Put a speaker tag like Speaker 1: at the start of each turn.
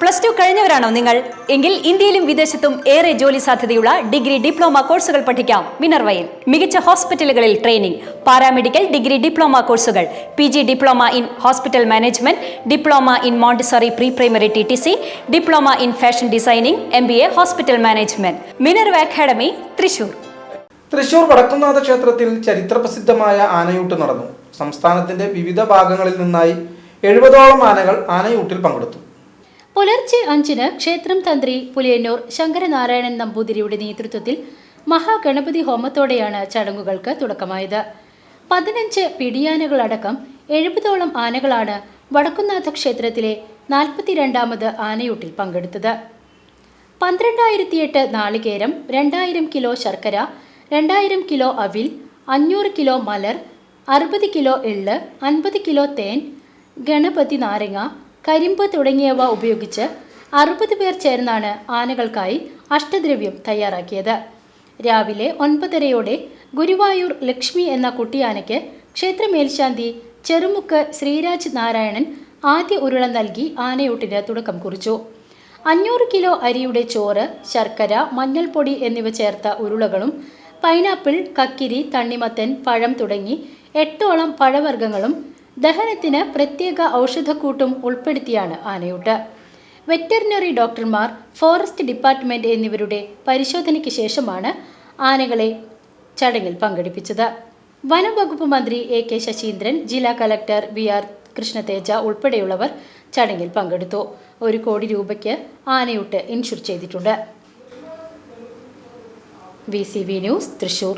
Speaker 1: Plus two കഴിഞ്ഞവരാണോ നിങ്ങൾ? എങ്കിൽ ഇന്ത്യയിലും വിദേശത്തും ഏറെ ജോലി സാധ്യതയുള്ള ഡിഗ്രി ഡിപ്ലോമ കോഴ്സുകൾ പഠിക്കാം. മിനർവയിൽ മികച്ച ഹോസ്പിറ്റലുകളിൽ ട്രെയിനിംഗ് പാരാമെഡിക്കൽ ഡിഗ്രി ഡിപ്ലോമ കോഴ്സുകൾ P G diploma in hospital management diploma in Montessori pre primary T T C diploma in fashion designing M B A hospital management. Minerva academy Thrissur.
Speaker 2: Thrissur Vadakkumnatha ക്ഷേത്രത്തിൽ ചരിത്രപ്രസിദ്ധമായ ആനയൂട്ട് നടന്നു. സംസ്ഥാനത്തിന്റെ വിവിധ ഭാഗങ്ങളിൽ നിന്നായി എഴുപതോളം ആനകൾ ആനയൂട്ടിൽ പങ്കെടുത്തു.
Speaker 3: പുലർച്ചെ അഞ്ചിന് ക്ഷേത്രം തന്ത്രി പുലിയന്നൂർ ശങ്കരനാരായണൻ നമ്പൂതിരിയുടെ നേതൃത്വത്തിൽ മഹാഗണപതി ഹോമത്തോടെയാണ് ചടങ്ങുകൾക്ക് തുടക്കമായത്. പതിനഞ്ച് പിടിയാനകളടക്കം എഴുപതോളം ആനകളാണ് വടക്കുന്നാഥ ക്ഷേത്രത്തിലെ നാൽപ്പത്തിരണ്ടാമത് ആനയൂട്ടിൽ പങ്കെടുത്തത്. പന്ത്രണ്ടായിരത്തിയെട്ട് നാളികേരം രണ്ടായിരം കിലോ ശർക്കര രണ്ടായിരം കിലോ അവിൽ അഞ്ഞൂറ് കിലോ മലർ അറുപത് കിലോ എള്ള് അൻപത് കിലോ തേൻ ഗണപതി നാരങ്ങ കരിമ്പ് തുടങ്ങിയവ ഉപയോഗിച്ച് അറുപത് പേർ ചേർന്നാണ് ആനകൾക്കായി അഷ്ടദ്രവ്യം തയ്യാറാക്കിയത്. രാവിലെ ഒൻപതരയോടെ ഗുരുവായൂർ ലക്ഷ്മി എന്ന കുട്ടിയാനയ്ക്ക് ക്ഷേത്രമേൽശാന്തി ചെറുമുക്ക് ശ്രീരാജ് നാരായണൻ ആദ്യ ഉരുള നൽകി ആനയൂട്ടിന് തുടക്കം കുറിച്ചു. അഞ്ഞൂറ് കിലോ അരിയുടെ ചോറ് ശർക്കര മഞ്ഞൾപ്പൊടി എന്നിവ ചേർത്ത ഉരുളകളും പൈനാപ്പിൾ കക്കിരി തണ്ണിമത്തൻ പഴം തുടങ്ങി എട്ടോളം പഴവർഗങ്ങളും ദഹനത്തിന് പ്രത്യേക ഔഷധക്കൂട്ടും ഉൾപ്പെടുത്തിയാണ് ആനയൂട്ട്. വെറ്ററിനറി ഡോക്ടർമാർ ഫോറസ്റ്റ് ഡിപ്പാർട്ട്മെന്റ് എന്നിവരുടെ പരിശോധനയ്ക്ക് ശേഷമാണ് ആനകളെ ചടങ്ങിൽ പങ്കെടുപ്പിച്ചത്. വനംവകുപ്പ് മന്ത്രി എ കെ ശശീന്ദ്രൻ ജില്ലാ കലക്ടർ വി ആർ കൃഷ്ണതേജ ഉൾപ്പെടെയുള്ളവർ ചടങ്ങിൽ പങ്കെടുത്തു. ഒരു കോടി രൂപയ്ക്ക് ആനയൂട്ട് ഇൻഷുർ ചെയ്തിട്ടുണ്ട്. V C V news Thrissur.